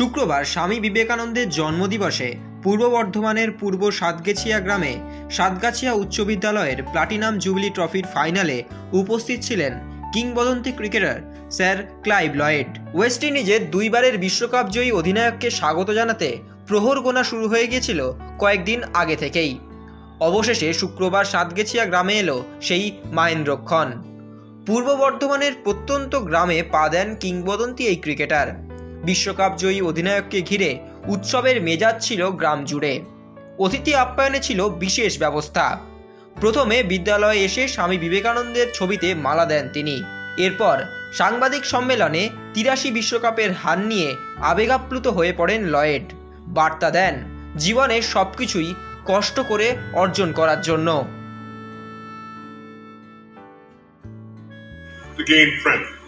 শুক্রবার স্বামী বিবেকানন্দের জন্মদিবসে পূর্ব বর্ধমানের পূর্ব সাতগেছিয়া গ্রামে সাতগাছিয়া উচ্চ বিদ্যালয়ের প্লাটিনাম জুবিলি ট্রফির ফাইনালে উপস্থিত ছিলেন কিংবদন্তি cricketer sir Clive Lloyd. West ইন্ডিজের দুইবারের বিশ্বকাপ জয়ী অধিনায়ককে স্বাগত জানাতে প্রহর গোনা শুরু হয়ে গিয়েছিল কয়েকদিন আগে থেকেই। অবশেষে শুক্রবার সাতগেছিয়া গ্রামে এলো সেই মাহেন্দ্রক্ষণ পূর্ব বর্ধমানের প্রত্যন্ত গ্রামে পা দেন কিংবদন্তি এই ক্রিকেটার। বিশ্বকাপ জয়ী অধিনায়ককে ঘিরে উৎসবের মেজাজ ছিল গ্রাম জুড়ে। অতিথি আপ্যায়নে ছিল বিশেষ ব্যবস্থা। প্রথমে বিদ্যালয়ে এসে স্বামী বিবেকানন্দের ছবিতে মালা দেন তিনি। এরপর সাংবাদিক সম্মেলনে তিরাশি বিশ্বকাপের হার নিয়ে আবেগাপ্লুত হয়ে পড়েন লয়েড। বার্তা দেন, জীবনে সবকিছুই কষ্ট করে অর্জন করার জন্য। To gain friends.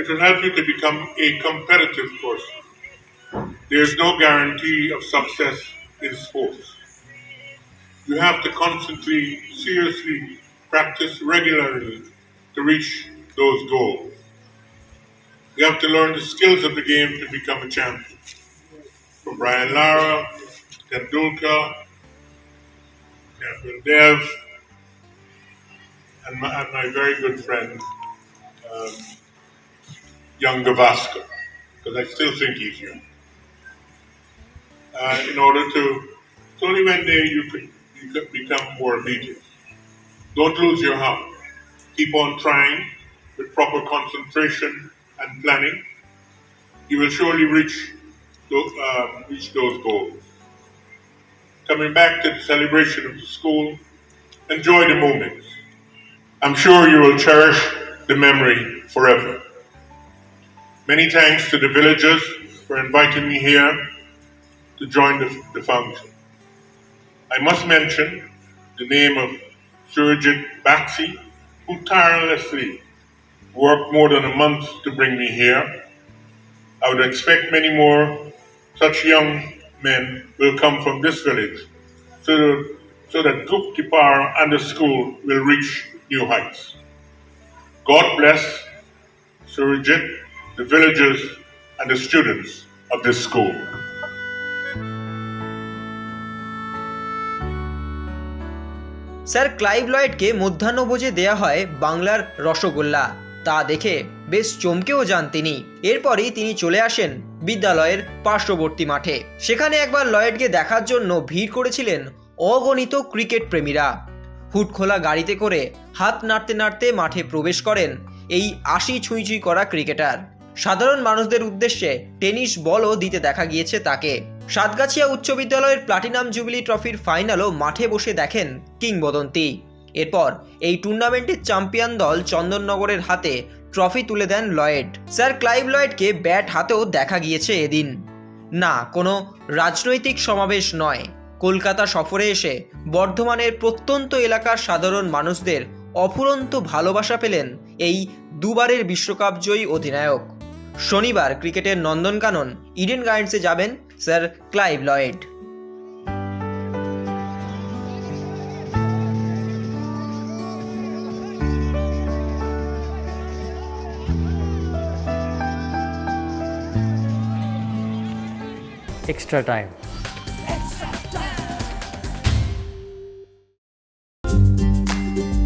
It will help you to become a competitive person. There is no guarantee of success in sports. You have to constantly, seriously practice regularly to reach those goals. You have to learn the skills of the game to become a champion. From Brian Lara, Tendulkar, Cameron Dev, and my, and my very good friend, um, young Gavaskar, because I still think he's young. Uh, in order to, it's only when they, you could you could become more immediate. Don't lose your heart. Keep on trying with proper concentration and planning. You will surely reach those, um, reach those goals. Coming back to the celebration of the school, enjoy the moments. I'm sure you will cherish the memory forever. Many thanks to the villagers for inviting me here to join the, the function. I must mention the name of Surgeon Baxi, who tirelessly worked more than a month to bring me here. I would expect many more such young men will come from this village so that, so that and the school will reach new heights. God bless Surajit, the villagers, and the students of this school. Sir Clive লয়েডকে মধ্যাহ্নভোজে দেয়া হয় বাংলার রসগোল্লা তা দেখে বেশ চমকেও যান তিনি এরপরই তিনি চলে আসেন বিদ্যালয়ের পার্শ্ববর্তী মাঠে সেখানে একবার লয়েডকে দেখার জন্য ভিড় করেছিলেন অগণিত ক্রিকেট প্রেমীরা হুট খোলা গাড়িতে করে হাত নাড়তে নাড়তে মাঠে প্রবেশ করেন এই আশি ছুঁই ছুঁই করা ক্রিকেটার সাধারণ মানুষদের উদ্দেশ্যে টেনিস বলও দিতে দেখা গিয়েছে তাকে। সাতগাছিয়া উচ্চ বিদ্যালয়ের প্লাটিনাম জুবিলি ট্রফির ফাইনালও মাঠে বসে দেখেন কিংবদন্তি। এরপর এই টুর্নামেন্টের চ্যাম্পিয়ন দল চন্দননগরের হাতে ট্রফি তুলে দেন লয়েড। স্যার ক্লাইভ লয়েডকে ব্যাট হাতেও দেখা গিয়েছে এদিন। না, কোনো রাজনৈতিক সমাবেশ নয়। কলকাতা সফরে এসে বর্ধমানের প্রত্যন্ত এলাকার সাধারণ মানুষদের অফুরন্ত ভালোবাসা পেলেন এই দুবারের বিশ্বকাপ জয়ী অধিনায়ক। শনিবার ক্রিকেটের নন্দনকানন ইডেন গার্ডেন্সে যাবেন sir Clive Lloyd extra time.